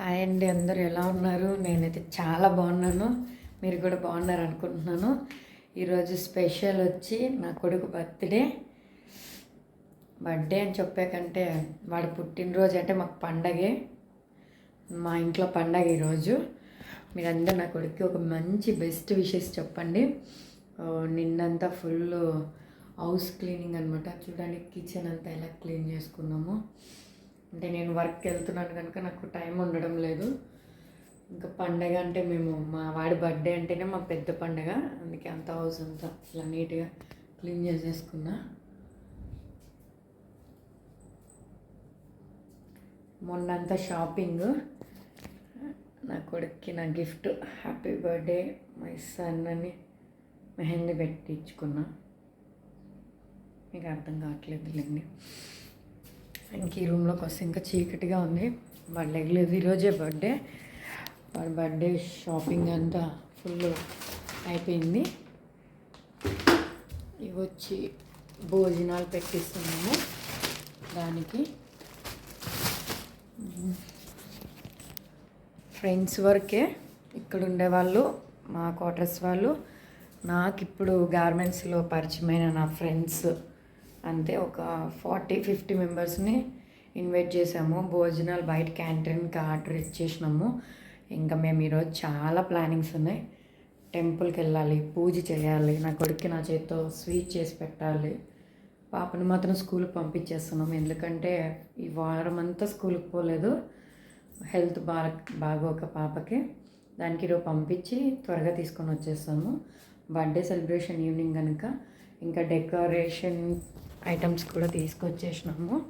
Hi అండి అందరు ఎలా ఉన్నారు? నేనైతే చాలా బాగున్నాను. మీరు కూడా బాగున్నారు అనుకుంటున్నాను. ఈరోజు స్పెషల్ వచ్చి నా కొడుకు బర్త్డే. బర్త్డే అని చెప్పాకంటే వాడు పుట్టినరోజు అంటే మాకు పండగే. మా ఇంట్లో పండగ ఈరోజు. మీరందరూ నా కొడుకు ఒక మంచి బెస్ట్ విషెస్ చెప్పండి. నిన్నంతా ఫుల్ హౌస్ క్లీనింగ్ అనమాట చూడండి కిచెన్ అంతా ఎలా క్లీన్ చేసుకున్నాము. అంటే నేను వర్క్కి వెళ్తున్నాను కనుక నాకు టైం ఉండడం లేదు. ఇంకా పండగ అంటే మేము మా వాడి బర్త్డే అంటేనే మా పెద్ద పండగ. అందుకే అంత హౌస్ అంతా ఇలా నీట్గా క్లీన్ చేసేసుకున్నా. మొన్నంతా షాపింగ్ నా కొడుక్కి నా gift happy birthday my son అని మెహందీ పెట్టించుకున్నా. మీకు అర్థం కావట్లేదు లేండి ఇంక ఈ రూమ్లోకి వస్తే ఇంకా చీకటిగా ఉంది. వాడు లెగలేదు ఈరోజే బర్త్డే. వాడి బర్త్డే షాపింగ్ అంతా ఫుల్ అయిపోయింది. ఇవి వచ్చి భోజనాలు పెట్టిస్తున్నాము దానికి. ఫ్రెండ్స్ వరకే ఇక్కడ ఉండేవాళ్ళు మా క్వార్టర్స్ వాళ్ళు. నాకు ఇప్పుడు గార్మెంట్స్లో పరిచయమైన నా ఫ్రెండ్స్ అంతే ఒక ఫార్టీ ఫిఫ్టీ మెంబర్స్ని ఇన్వైట్ చేసాము. భోజనాలు బయట క్యాంటీన్కి ఆర్డర్ ఇచ్చేసినాము ఇంకా మేము ఈరోజు చాలా ప్లానింగ్స్ ఉన్నాయి. టెంపుల్కి వెళ్ళాలి పూజ చేయాలి నా కొడుక్కి నా చేతితో స్వీట్ చేసి పెట్టాలి. పాపను మాత్రం స్కూల్కి పంపించేస్తున్నాం. ఎందుకంటే ఈ వారం అంతా స్కూల్కి పోలేదు. హెల్త్ బాగా బాగోక పాపకి. దానికి ఈరోజు పంపించి త్వరగా తీసుకొని వచ్చేస్తాము. బర్త్డే సెలబ్రేషన్ ఈవినింగ్ కనుక. ఇంకా డెకరేషన్ ఐటమ్స్ కూడా తీసుకొచ్చేసినాము.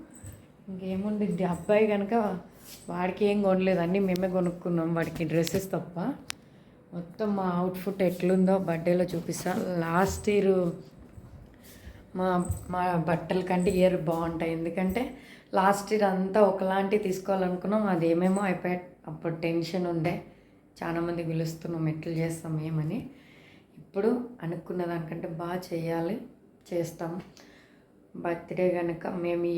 ఇంకేముంది అబ్బాయి కనుక వాడికి ఏం కొనలేదు. అన్నీ మేమే కొనుక్కున్నాం వాడికి డ్రెస్సెస్ తప్ప. మొత్తం మా అవుట్ఫుట్ ఎట్లుందో బర్త్డేలో చూపిస్తా. లాస్ట్ ఇయర్ మా మా బట్టల కంటే ఇయర్ బాగుంటాయి. ఎందుకంటే లాస్ట్ ఇయర్ అంతా ఒకలాంటి తీసుకోవాలనుకున్నాం. అది ఏమేమో అయిపోయా అప్పుడు టెన్షన్ ఉండే. చాలామంది పిలుస్తున్నాం ఎట్లు చేస్తాం ఏమని. అనుకున్న దానికంటే బాగా చేయాలి చేస్తాం. బర్త్డే కనుక మేము ఈ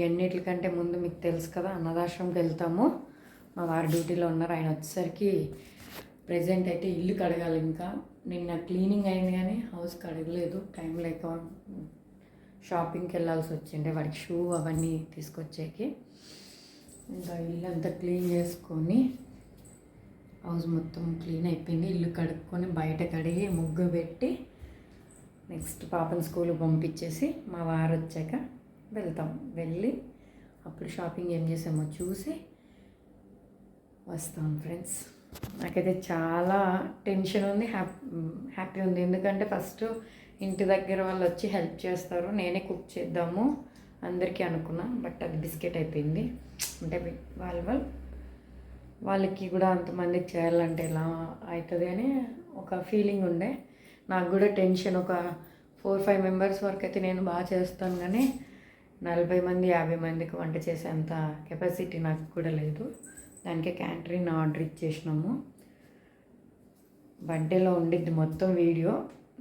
ముందు మీకు తెలుసు కదా అన్నదాశ్రమంకి వెళ్తాము. మా వారి డ్యూటీలో ఉన్నారు. ఆయన వచ్చేసరికి ప్రజెంట్ అయితే ఇల్లు కడగాలి ఇంకా. నిన్న క్లీనింగ్ అయింది కానీ హౌస్ కడగలేదు. టైం లేక షాపింగ్కి వెళ్ళాల్సి వచ్చిండే వాడికి షూ అవన్నీ తీసుకొచ్చేకి. ఇంకా ఇల్లు అంతా క్లీన్ చేసుకొని హౌస్ మొత్తం క్లీన్ అయిపోయింది. ఇల్లు కడుక్కొని బయట కడిగి ముగ్గు పెట్టి నెక్స్ట్ పాపని స్కూల్కి పంపించేసి మా వారు వచ్చాక వెళ్తాం. వెళ్ళి అప్పుడు షాపింగ్ ఏం చేసామో చూసి వస్తాం ఫ్రెండ్స్. నాకైతే చాలా టెన్షన్ ఉంది హ్యాపీ హ్యాపీ ఉంది. ఎందుకంటే ఫస్ట్ ఇంటి దగ్గర వాళ్ళు వచ్చి హెల్ప్ చేస్తారు. నేనే కుక్ చేద్దాము అందరికీ అనుకున్నా బట్ అది బిస్కెట్ అయిపోయింది. అంటే వాళ్ళు వాళ్ళు వాళ్ళకి కూడా అంతమందికి చేయాలంటే ఎలా అవుతుంది అని ఒక ఫీలింగ్ ఉండే. నాకు కూడా టెన్షన్ ఒక ఫోర్ ఫైవ్ మెంబర్స్ వరకు అయితే నేను బాగా చేస్తాను కానీ నలభై మంది యాభై మందికి వంట చేసేంత కెపాసిటీ నాకు కూడా లేదు. దానికే క్యాంటరీన్ ఆర్డర్ ఇచ్చేసినాము. బర్త్డేలో ఉండిద్ది మొత్తం వీడియో.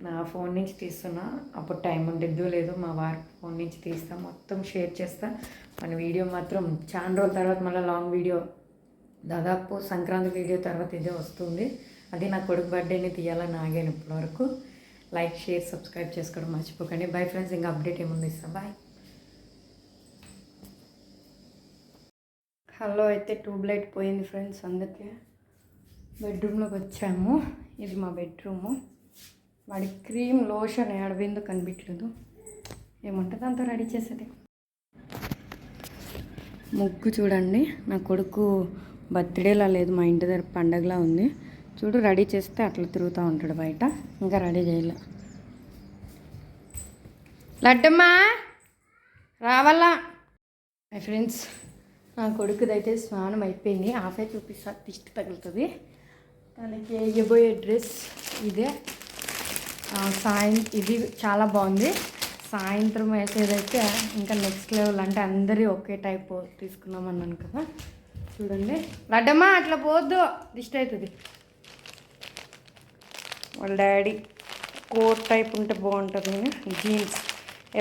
నా ఫోన్ నుంచి తీస్తున్నా. అప్పుడు టైం ఉండిద్దో లేదో మా వారి ఫోన్ నుంచి తీస్తా మొత్తం షేర్ చేస్తా. మన వీడియో మాత్రం చాలా రోజుల తర్వాత మళ్ళీ లాంగ్ వీడియో దాదాపు సంక్రాంతి వీడియో తర్వాత ఇదే వస్తుంది. అది నా కొడుకు బర్త్డేని తీయాలని ఆగాను ఇప్పటివరకు. లైక్ షేర్ సబ్స్క్రైబ్ చేసుకోవడం మర్చిపోకండి. బై ఫ్రెండ్స్ ఇంకా అప్డేట్ ఏముంది ఇస్తాం. బాయ్. హలో అయితే ట్యూబ్ లైట్ పోయింది ఫ్రెండ్స్ అందుకే. బెడ్రూమ్లోకి వచ్చాము. ఇది మా బెడ్రూము. వాడి క్రీమ్ లోషన్ ఏడబిందో కనిపించలేదు. ఏముంటుంది అంతా రెడీ చేసేది. ముగ్గు చూడండి. నా కొడుకు బర్త్డేలా లేదు మా ఇంటి దగ్గర పండగలా ఉంది. చూడు రెడీ చేస్తే అట్లా తిరుగుతూ ఉంటాడు బయట. ఇంకా రెడీ చేయలే. లడ్డమ్మా రావాలా? మై ఫ్రెండ్స్ నా కొడుకుదైతే స్నానం అయిపోయింది. ఆఫే చూపిస్తా దిష్టి తగులుతుంది. తనకి వేయబోయే డ్రెస్ ఇదే. సాయం ఇది చాలా బాగుంది. సాయంత్రం వేసేదైతే ఇంకా నెక్స్ట్ లెవెల్ అంటే అందరి ఒకే టైప్ తీసుకున్నాం అన్నాను కదా. చూడండి. లడ్డమ్మా అట్లా పోద్దు దిష్టి అవుతుంది వాళ్ళ డాడీ కోట్ టైప్ ఉంటే బాగుంటుంది జీన్స్.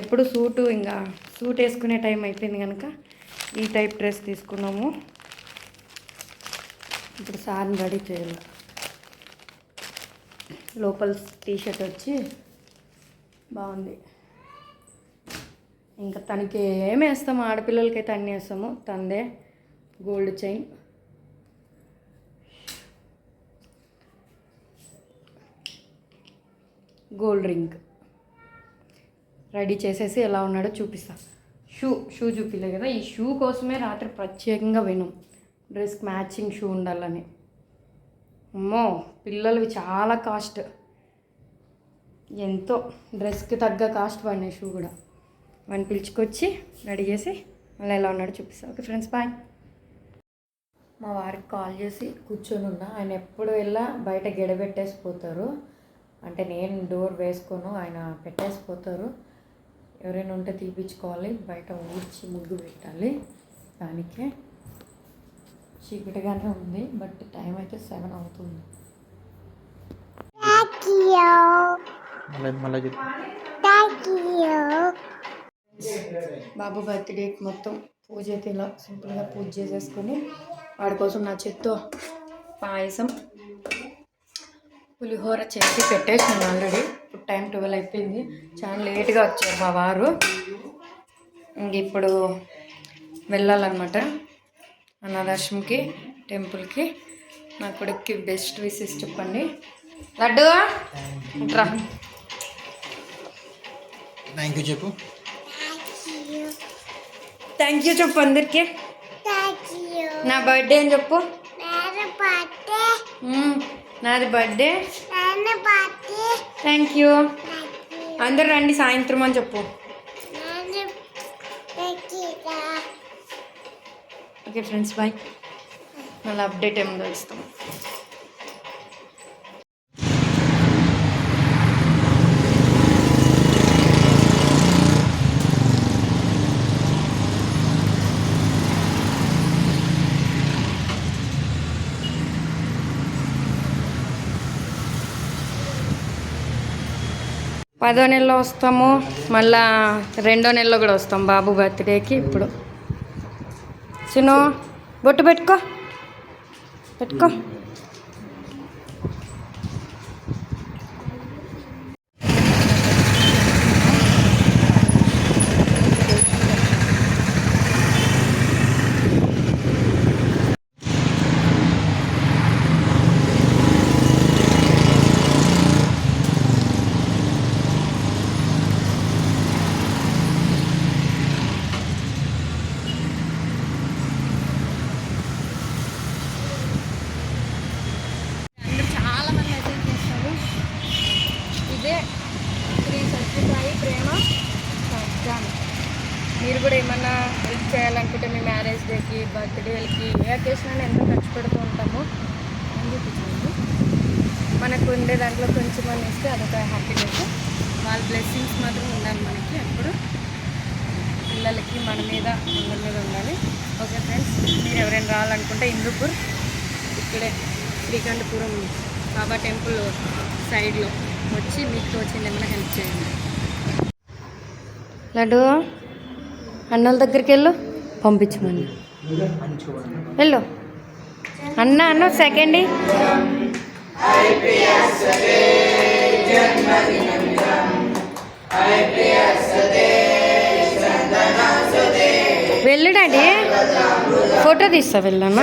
ఎప్పుడు సూటు ఇంకా సూట్ వేసుకునే టైం అయిపోయింది కనుక ఈ టైప్ డ్రెస్ తీసుకున్నాము. ఇప్పుడు సార్ని రెడీ చేయాలి. లోపల టీషర్ట్ వచ్చి బాగుంది. ఇంకా తనకి ఏం వేస్తాము ఆడపిల్లలకైతే అన్నీ వేస్తాము. తందే gold chain. Gold ring. Ready చేసేసి ఎలా ఉన్నాడో చూపిస్తా. షూ షూ చూపిలే కదా. ఈ షూ కోసమే రాత్రి ప్రత్యేకంగా విను డ్రెస్కి మ్యాచింగ్ షూ ఉండాలని. అమ్మో పిల్లలవి చాలా కాస్ట్. ఎంతో డ్రెస్కి తగ్గ కాస్ట్ పడినాయి షూ కూడా. వాడిని పిలుచుకొచ్చి రెడీ చేసి మళ్ళీ ఎలా ఉన్నాడో చూపిస్తాను ఓకే ఫ్రెండ్స్ బాయ్. మా వారికి కాల్ చేసి కూర్చొని ఉన్నా ఆయన ఎప్పుడు వెళ్ళా బయట గెడబెట్టేసిపోతారు. అంటే నేను డోర్ వేసుకోను ఆయన పెట్టేసిపోతారు. ఎవరైనా ఉంటే తీపించుకోవాలి బయట ఊడ్చి ముగ్గు పెట్టాలి. దానికే చీకటిగానే ఉంది బట్ టైం అయితే సెవెన్ అవుతుంది. బాబు బర్త్డేకి మొత్తం పూజ అయితే ఇలా సింపుల్గా పూజ చేసేసుకొని వాడి కోసం నా చేత్తో పాయసం పులిహోర చేసి పెట్టేసాను ఆల్రెడీ. ఇప్పుడు టైం ట్వెల్వ్ అయిపోయింది. చాలా లేట్గా వచ్చారు మా వారు. ఇంక ఇప్పుడు వెళ్ళాలన్నమాట. అనాథాశ్రమంకి టెంపుల్కి. నా కొడుక్కి బెస్ట్ విషెస్ చెప్పండి. లడ్డు! రా. థ్యాంక్ యూ చెప్పు. థ్యాంక్ యూ చెప్పు అందరికీ. నా బర్త్డే అని చెప్పు. నాది బర్త్డే. థ్యాంక్ యూ అందరు రండి సాయంత్రం అని చెప్పు. ఓకే ఫ్రెండ్స్ బాయ్ మళ్ళీ అప్డేట్ ఏముందో ఇస్తాం పదో నెలలో వస్తాము మళ్ళా రెండో నెలలో కూడా వస్తాం బాబు బర్త్డేకి ఇప్పుడు. చిను బొట్టు పెట్టుకో. పెట్టుకో అందరూ చాలా మంది మెసేజ్ చేస్తారు ఇదే శ్రీ సత్యసాయి ప్రేమ సత్యాన్ని మీరు కూడా ఏమన్నా హెల్ప్ చేయాలనుకుంటే మీ మ్యారేజ్ డేకి బర్త్డేలకి ఏ అకేషన్ అయినా ఎంత ఖర్చు పెడుతూ ఉంటామో అని చూపించండి మనకు ఉండే దాంట్లో కొంచెం అని ఇస్తే అదొక హ్యాపీనెస్ వాళ్ళ బ్లెస్సింగ్స్ మాత్రం ఉండాలి మనకి అప్పుడు పిల్లలకి మన మీద అందరి మీద ఉండాలి. ఓకే ఫ్రెండ్స్ మీరు ఎవరైనా రావాలనుకుంటే ఇందుపూర్ ఇక్కడే శ్రీకంఠపురం బాబా టెంపుల్ సైడ్లో వచ్చి మీకు తోచింది ఏమైనా హెల్ప్ చేయండి. లడ్డు అన్నల దగ్గరికి వెళ్ళు. పంపించమని. వెళ్ళు. అన్న అన్న సెకండ్ వెళ్ళు డాడీ. ఫోటో తీస్తా వెళ్ళన్న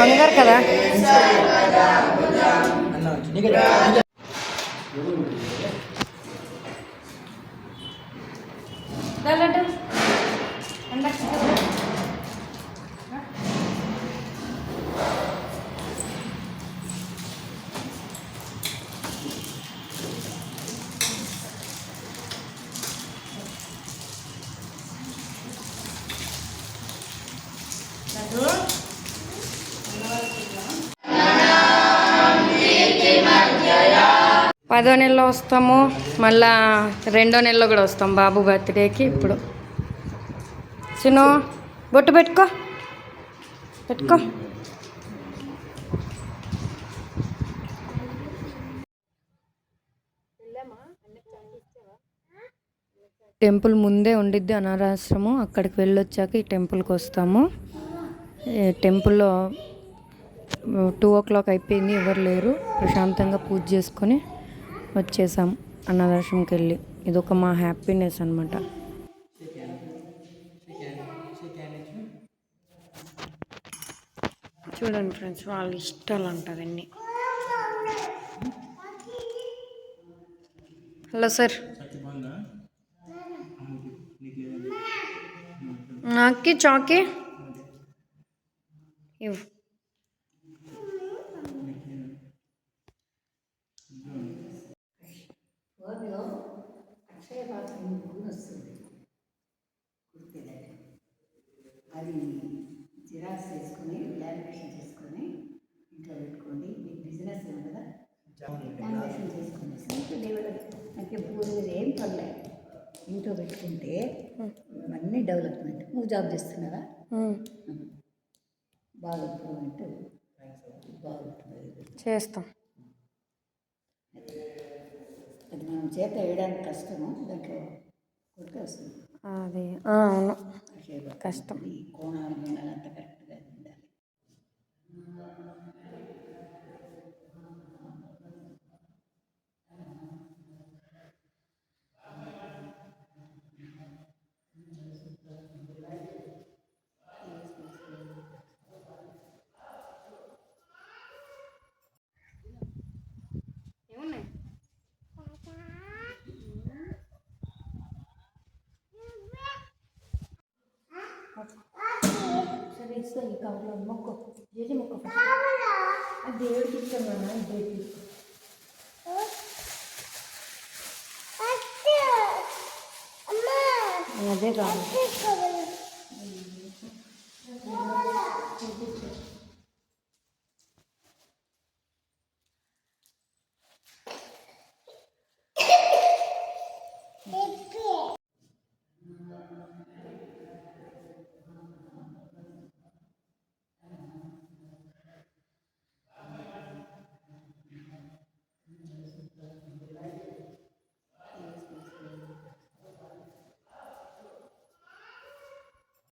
బంగారు కదా. దా పదో నెలలో వస్తాము మళ్ళా రెండో నెలలో కూడా వస్తాం బాబు బర్త్డేకి ఇప్పుడు. సును బొట్టు పెట్టుకో. పెట్టుకో. టెంపుల్ ముందే ఉండిద్ది అనాథాశ్రమం అక్కడికి వెళ్ళొచ్చాక ఈ టెంపుల్కి వస్తాము. ఈ టెంపుల్లో టూ ఓ క్లాక్ అయిపోయింది. ఎవరు లేరు. ప్రశాంతంగా పూజ చేసుకొని వచ్చేసాం అన్నదర్శనంకి వెళ్ళి ఇదొక మా హ్యాపీనెస్ అనమాట చూడండి ఫ్రెండ్స్ వాళ్ళ ఇష్టాలు అంటారు అన్ని హలో సార్. నాకి చాకే? ఇవ్వు ఫోన్లో అక్షయ పాత్ర గుణ వస్తుంది గుర్తులేదు అది జిరాక్స్ చేసుకొని లామినేషన్ చేసుకొని ఇంట్లో పెట్టుకోండి మీకు బిజినెస్ ఉంది కదా లామినేషన్ చేసుకొని ఇంట్లో దేవుడు నాకు పూజ ఏం పర్లేదు ఇంట్లో పెట్టుకుంటే అన్నీ డెవలప్మెంట్. నువ్వు జాబ్ చేస్తున్నావా? బాగా ఇంప్రూవ్మెంట్ బాగుంటుంది. చేస్తాం. అది మనం చేత వేయడానికి కష్టము దాంట్లో కొడితే వస్తుంది. అది. అవును. కష్టం. ఈ కోణాలు అంతా కరెక్ట్గా ఉండాలి. ఇస్తా ఈ కవర్లో మొక్క. జేజి మొక్క అది దేవుడికి ఇస్తాం కదా దేవుడికి ఇస్తాం అదే కాదు.